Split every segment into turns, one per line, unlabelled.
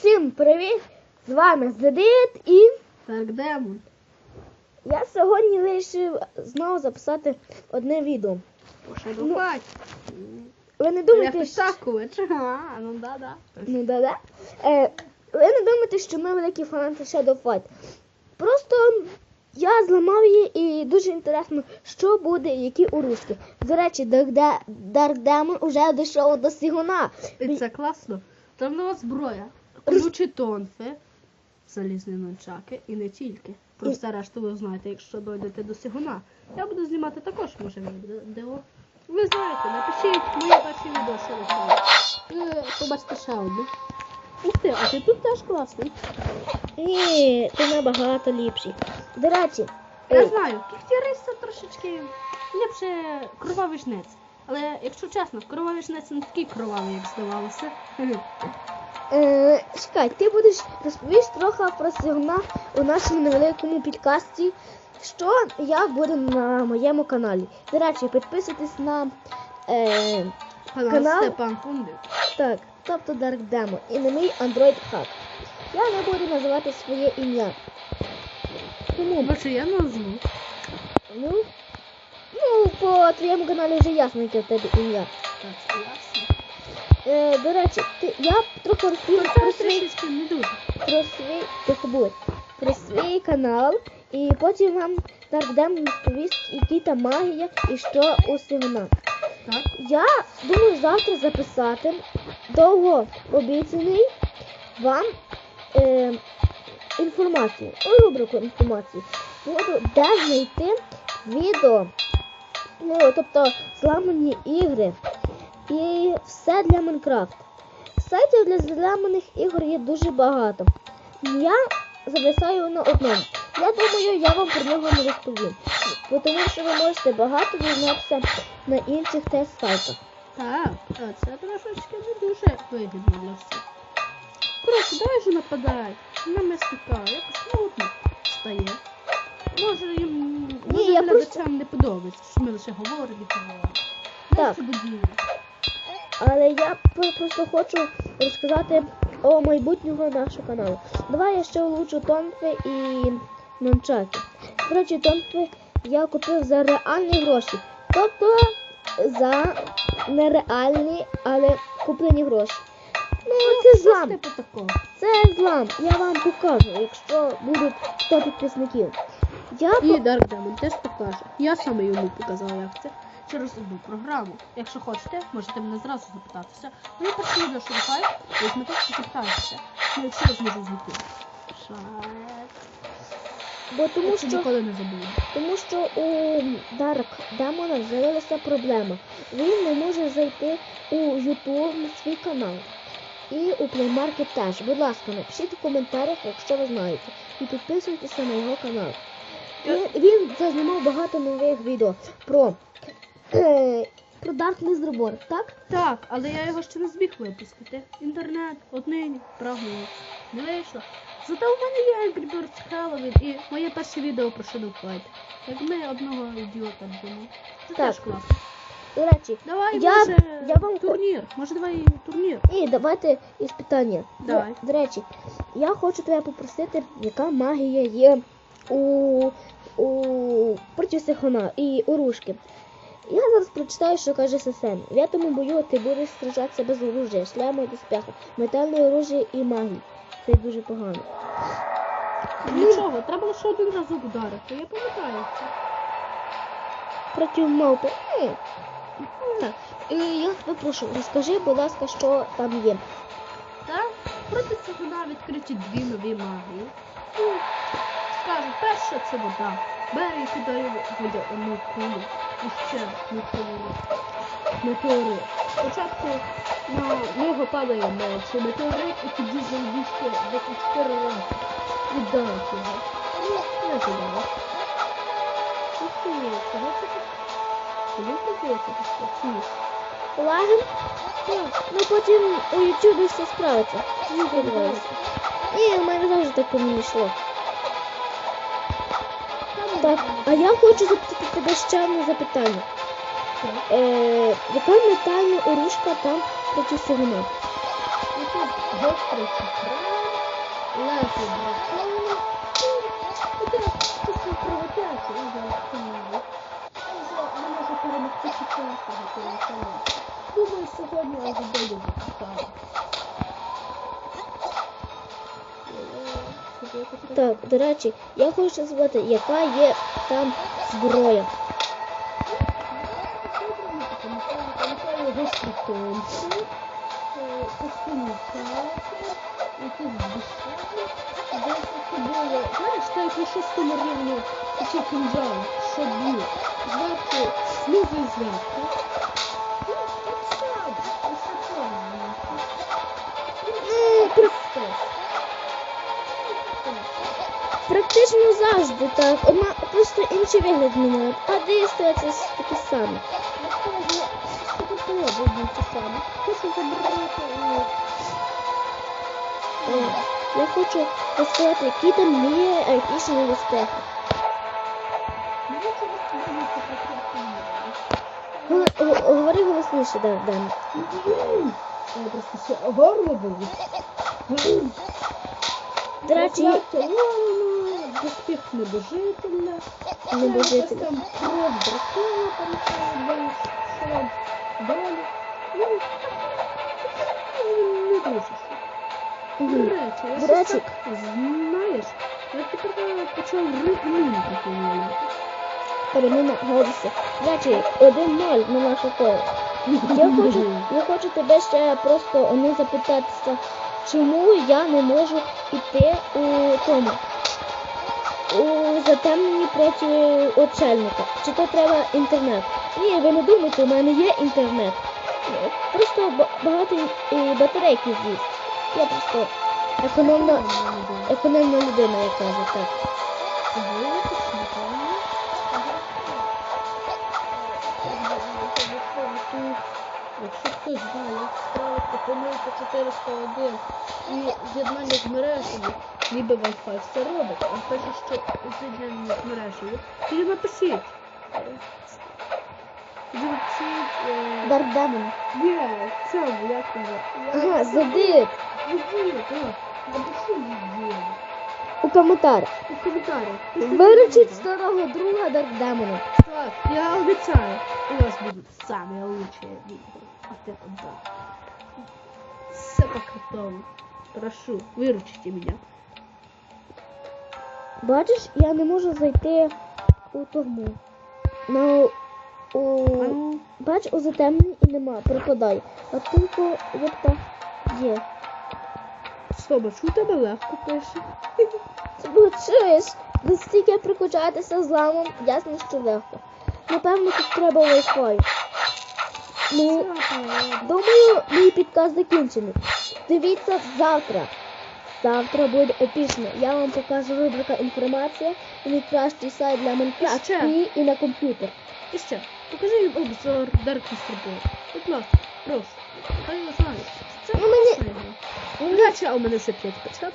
Всім привіт! З вами Зедит і
демон.
я сьогодні вирішив знову записати одне відео.
Пошарувати.
Ви не думаєте, що...
Ага, ну да-да.
Ну, да-да. Е, ви не думаєте, що ми великі фанати Shadow Fight. Просто я зламав її і дуже інтересно, що буде, які урушки. До речі, Dark De- Dark Demon уже дійшов до Сігуна.
І це класно. Там нова зброя. Ключі тонфи, залізні нончаки і не тільки. Про все решту ви знаєте, якщо дойдете до Сігуна. Я буду знімати також, може, відео. Ви знаєте, напишіть моє перше відео, що ви знаєте. Побачите ще одне. Ух ти, а ти тут теж класний.
Ні, ти набагато ліпший. До речі,
Я
е,
знаю, кіхтірис це трошечки ліпше кровавий жнець. Але якщо чесно, кровавий жнець не такий кровавий, як здавалося.
Е, чекай, ти будеш розповіш трохи про Сігуна у нашому невеликому підкасті, що як буде на моєму каналі. До речі, підписуйтесь на е,
Канал,
Канал?
Степан Фундик.
так, тобто Dark Demo і на мій Android Hack. Я не буду називати своє ім'я. Тому,
Бачу, я назву.
ну, ну, по твоєму каналі вже ясно, яке в тебе ім'я.
Так, ясно.
Е, до речі, ти, я трохи розповім про свій
не дуже.
про свій будь, про свій канал, і потім вам Demon розповість, які там магія і що Сигуна.
Так.
Я думаю завтра записати довго обіцяний вам е, інформацію, рубрику інформації. Буду де знайти відео, ну, тобто зламані ігри і все для Майнкрафт. Сайтів для зламаних ігор є дуже багато. Я зависаю на одному. Я думаю, я вам про нього не розповім. Бо Тому що ви можете багато дізнатися на інших тест-сайтах.
Так, а це трошечки не дуже вигідно для всіх. Коротше, давай же нападай. На м'ясника, якось нудно стає. Може їм
Ні,
може
я
глядачам не подобається, що ми лише говоримо і говоримо.
Так.
Це.
Але я просто хочу розказати о майбутнього нашого каналу. Давай я ще улучшу тонфи і нончаки. До речі, тонфи я купив за реальні гроші. Тобто за нереальні, але куплені гроші. Ну, це
Щось
злам.
типу.
Це злам. Я вам покажу, якщо будуть 100 підписників. Я
І
по-
Dark Demon теж покаже. Я саме йому показала, як це через одну програму. Якщо хочете, можете мене зразу запитатися. Ну, я перше відео шукаю, візьмете і запитаєтеся. Ну, якщо я зможу знайти.
Бо тому
що
що
ніколи не забуду.
Тому що у Dark Демона з'явилася проблема. Він не може зайти у YouTube на свій канал. І у Play Market теж. Будь ласка, напишіть у коментарях, якщо ви знаєте. І підписуйтеся на його канал. Він, він зазнімав багато нових відео про, про Dark Reborn, так?
Так, але я його ще не зміг випустити. Інтернет, однині, прагнув. Не вийшло. Зате у мене є Angry Birds Halloween і моє перше відео про Shadow Fight. Як ми одного ідіота вбили. Це
Так.
теж класно.
До речі,
Давай,
Я-
може,
я вам хо-
турнір. Може, давай турнір.
і давайте із питання.
Давай.
До, до речі, я хочу тебе попросити, яка магія є у, у проти Сихона і у Рушки. Я зараз прочитаю, що каже Сесен. В этому бою ти будеш сражатися без оружия, шляма і доспеху, метальне оружие і магії. Це дуже погано.
Нічого, треба лише один разок ударити. Я пам'ятаю це.
Проти мавпи. М. Так. Я тебе прошу, розкажи, будь ласка, що там є.
Так? Проти цього відкриті дві нові магії. Скажу, перша це вода. Бери і кидає воді одну кулю. І ще метеорит. Метеорит. Спочатку на нього падає менше метеорит і тоді завдіще до 4 рази. Віддають його. Ну, не кидає. Ух ти, чого це так? Тобі здається таке? Ні?
Лаген? Ну потім у Ютубі все справиться. Не переживайся. Ні, у мене завжди так не йшло. Так, а я хочу запитати тебе ще одне запитання. Е, яка метальна оружка там проти?
Ну, телефону. Думаю, сьогодні я віддаю запитаю.
Так, до речі, я хочу сказати, яка є там зброя.
Знаєш, так на шостому рівні ці кінжал, що б'ють. Зверху сльози зверху.
Практично завжди так. Одна просто інший вигляд міняє, а дійсно це таке саме. Я хочу розказати, які там є епічні успехи. Говори голосніше, да, Дан.
Я просто все горло болить.
До речі,
небожителя.
Небожителя.
Там кров дракона, там далі, що далі. Ну, ну, не дуже. До
Мгм.
речі, я
До
щось
речі-
так, знаєш, я тепер почав ритмінку поміняти.
переміна. До речі, один ноль на нашу коло. Я хочу, я хочу тебе ще просто не запитатися, чому я не можу йти у тому. У затемненні проти очельника. Чи то треба інтернет? Ні, ви не думайте, у мене є інтернет. Е, Просто багато батарейки з'їсть. Я просто економна, економна людина, я кажу так.
Якщо хтось знає, як справити помилку 401 і з'єднання з мережею, ніби Wi-Fi все робить, а пише, що з'єднання з мережею, тоді напишіть. Напишіть, е,
Дардемон.
Є, цьому, як його?
Ага, задит.
Відділ, так. Напишіть відділ.
У коментарях.
У коментарях.
Виручіть старого друга Дардемона
Так, я обіцяю, у вас будут самые лучшие видео. А ты там да. Все по-крутому. Прошу, выручите меня.
Бачиш, я не можу зайти у тому. Ну, у...
А ну,
Бач, у затемненні і нема, пропадає. А тільки єпта є.
Стоба, у тебе легко пише.
Ти бо чуєш, настільки прикучатися зламом, ясно, що легко. Напевно, тут треба Wi-Fi. Ну, думаю, мій підказ закінчений. Дивіться завтра. Завтра буде епічно. Я вам покажу рубрика інформація і найкращий сайт для Майнкрафт і, і на комп'ютер.
І ще, покажи їм обзор Dark Distribution. Будь ласка, просто. Це
Ну.
Наче, а у мене ще 5 початок.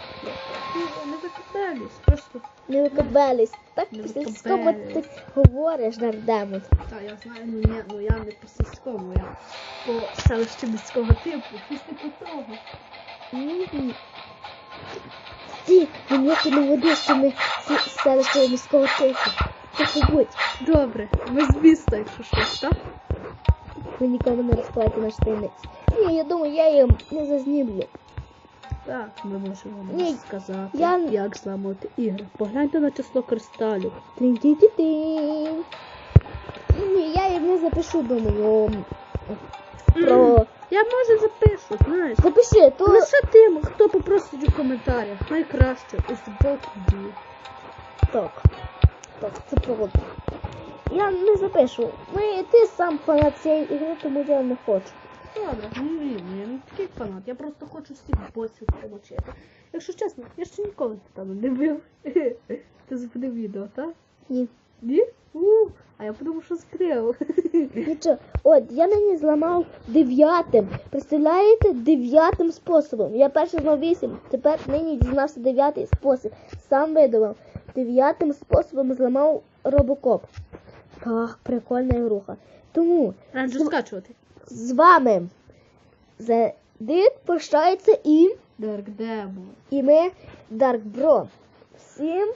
Ну, Не викидались, просто.
Не викабелись. Так
Не
по-сільському ти
викабелись.
говориш, Дардемон.
Та я знаю, ну ні, ну я не по сільському, я по селищу міського типу, щось типу того.
Ті, мені ти не ведеш, що ми всі міського типу. Ти побудь,
Добре, ми з міста, якщо щось, так?
ви нікому не розкривайте наші таємниці. Ні, я думаю, я їм не зазнімлю.
Так, ми можемо
Ні,
сказати,
я-
як зламати ігри. Погляньте на число кристалів.
Тин-ті-ті-тин. Ні, я їм не запишу, думаю. Про...
Я може запишу, знаєш.
Запиши, то...
Лише тим, хто попросить у коментарях. Найкраще із двох дій.
Так. Так, це правда. Я не запишу. Ми, ти сам фанат цієї ігри, тому я не хочу.
Ну ні, ну, я не такий фанат, я просто хочу всіх босів помочити. Якщо чесно, я ще ніколи тебе не бив. Ти зупинив відео, так?
Ні.
Ні? У, а я подумав, що збрив.
Нічого. От, я нині зламав дев'ятим. Представляєте, дев'ятим способом. Я перший знав вісім, тепер нині дізнався дев'ятий спосіб. Сам видумав. Дев'ятим способом зламав робокоп. Ах, прикольна ігруха. Тому
Раджу скачувати.
З вами Зедит прощається і
Dark Demon.
І ми Dark Bro. Всім